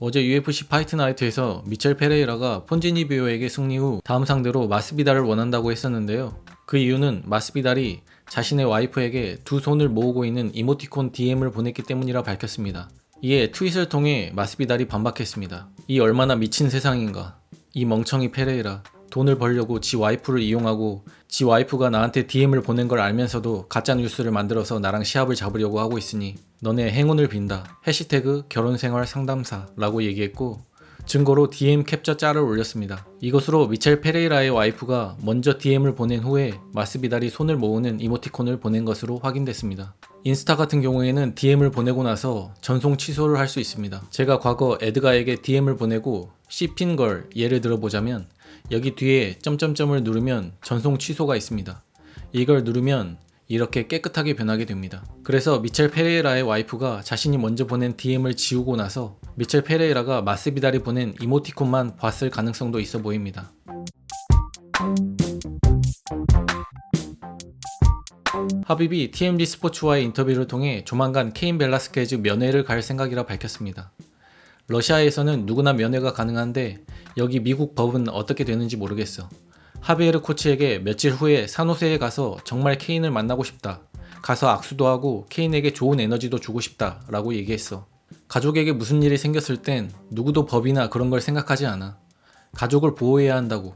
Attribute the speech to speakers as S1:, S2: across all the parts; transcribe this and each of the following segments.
S1: 어제 UFC 파이트 나이트에서 미첼 페레이라가 폰지니비오에게 승리 후 다음 상대로 마스비달을 원한다고 했었는데요. 그 이유는 마스비달이 자신의 와이프에게 두 손을 모으고 있는 이모티콘 DM을 보냈기 때문이라 밝혔습니다. 이에 트윗을 통해 마스비달이 반박했습니다. 이 얼마나 미친 세상인가. 이 멍청이 페레이라. 돈을 벌려고 지 와이프를 이용하고 지 와이프가 나한테 DM을 보낸 걸 알면서도 가짜 뉴스를 만들어서 나랑 시합을 잡으려고 하고 있으니 너네 행운을 빈다. 해시태그 결혼생활 상담사라고 얘기했고 증거로 DM 캡처 짤을 올렸습니다. 이것으로 미첼 페레이라의 와이프가 먼저 DM을 보낸 후에 마스비달이 손을 모으는 이모티콘을 보낸 것으로 확인됐습니다. 인스타 같은 경우에는 DM을 보내고 나서 전송 취소를 할 수 있습니다. 제가 과거 에드가에게 DM을 보내고 씹힌 걸 예를 들어보자면 여기 뒤에 점점점을 누르면 전송 취소가 있습니다. 이걸 누르면 이렇게 깨끗하게 변하게 됩니다. 그래서 미첼 페레이라의 와이프가 자신이 먼저 보낸 DM을 지우고 나서 미첼 페레이라가 마스비달이 보낸 이모티콘만 봤을 가능성도 있어 보입니다. 하비비 TMZ 스포츠와의 인터뷰를 통해 조만간 케인 벨라스케즈 면회를 갈 생각이라 밝혔습니다. 러시아에서는 누구나 면회가 가능한데 여기 미국 법은 어떻게 되는지 모르겠어. 하비에르 코치에게 며칠 후에 산호세에 가서 정말 케인을 만나고 싶다. 가서 악수도 하고 케인에게 좋은 에너지도 주고 싶다. 라고 얘기했어. 가족에게 무슨 일이 생겼을 땐 누구도 법이나 그런 걸 생각하지 않아. 가족을 보호해야 한다고.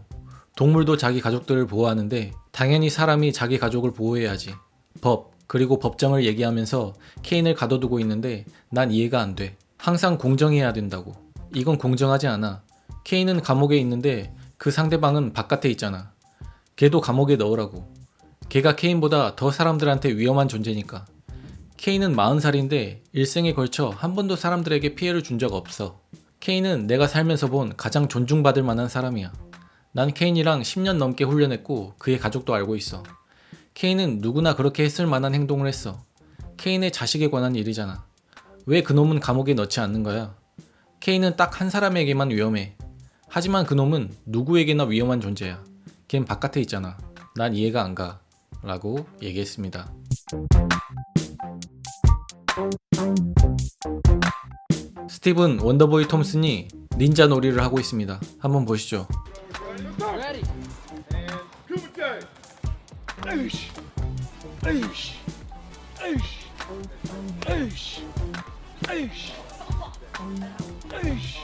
S1: 동물도 자기 가족들을 보호하는데 당연히 사람이 자기 가족을 보호해야지. 법, 그리고 법정을 얘기하면서 케인을 가둬두고 있는데 난 이해가 안 돼. 항상 공정해야 된다고. 이건 공정하지 않아. 케인은 감옥에 있는데 그 상대방은 바깥에 있잖아. 걔도 감옥에 넣으라고. 걔가 케인보다 더 사람들한테 위험한 존재니까. 케인은 40살인데 일생에 걸쳐 한 번도 사람들에게 피해를 준 적 없어. 케인은 내가 살면서 본 가장 존중받을 만한 사람이야. 난 케인이랑 10년 넘게 훈련했고 그의 가족도 알고 있어. 케인은 누구나 그렇게 했을 만한 행동을 했어. 케인의 자식에 관한 일이잖아. 왜 그놈은 감옥에 넣지 않는 거야? 케인은 딱 한 사람에게만 위험해. 하지만 그놈은 누구에게나 위험한 존재야. 걘 바깥에 있잖아. 난 이해가 안 가. 라고 얘기했습니다. 스티븐 원더보이 톰슨이 닌자 놀이를 하고 있습니다. 한번 보시죠.
S2: Eish. Eish.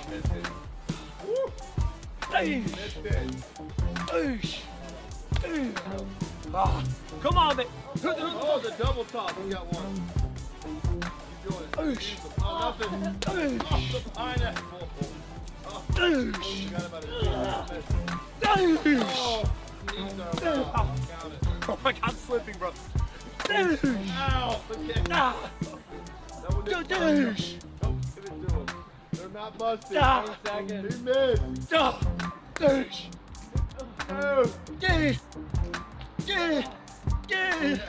S2: Eish. Eish. Eish. Ah, come on, man.
S3: Oh, the double top. We got one.
S2: Oosh.
S3: Oh. Oosh. Oosh.
S2: Oosh.
S3: Oh,
S2: my god, I'm slipping, bro.
S3: Ow. Okay.
S2: Ah.
S3: do this. They're not busted. Stop. He missed.
S2: Stop.
S3: This.
S2: Get Get Get
S3: This.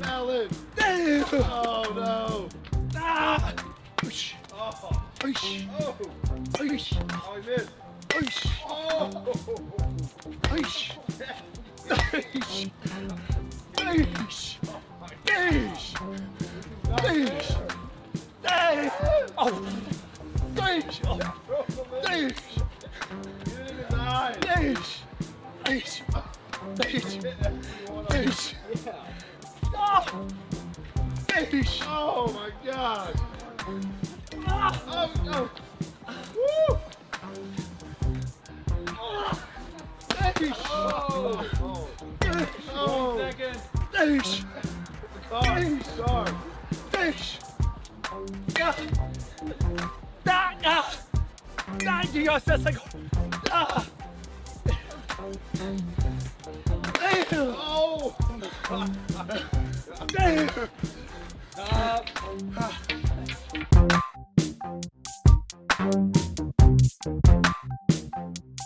S2: Melon.
S3: Oh no.
S2: Stop. Push.
S3: Push.
S2: Push.
S3: Oh, he missed.
S2: Push. Push. Push. Push. Deze. Deze. Oh. Deze. Oh. Deze. Oh.
S3: Oh my god. Oh, oh. Woo. Oh. Oh.
S2: One
S3: second.
S2: Deze.
S3: Deze. Car.
S2: Aish! Ah! Ah! Ah! Ah! Dios, that's like... Ah! Damn!
S3: Oh.
S2: Damn!
S3: Stop.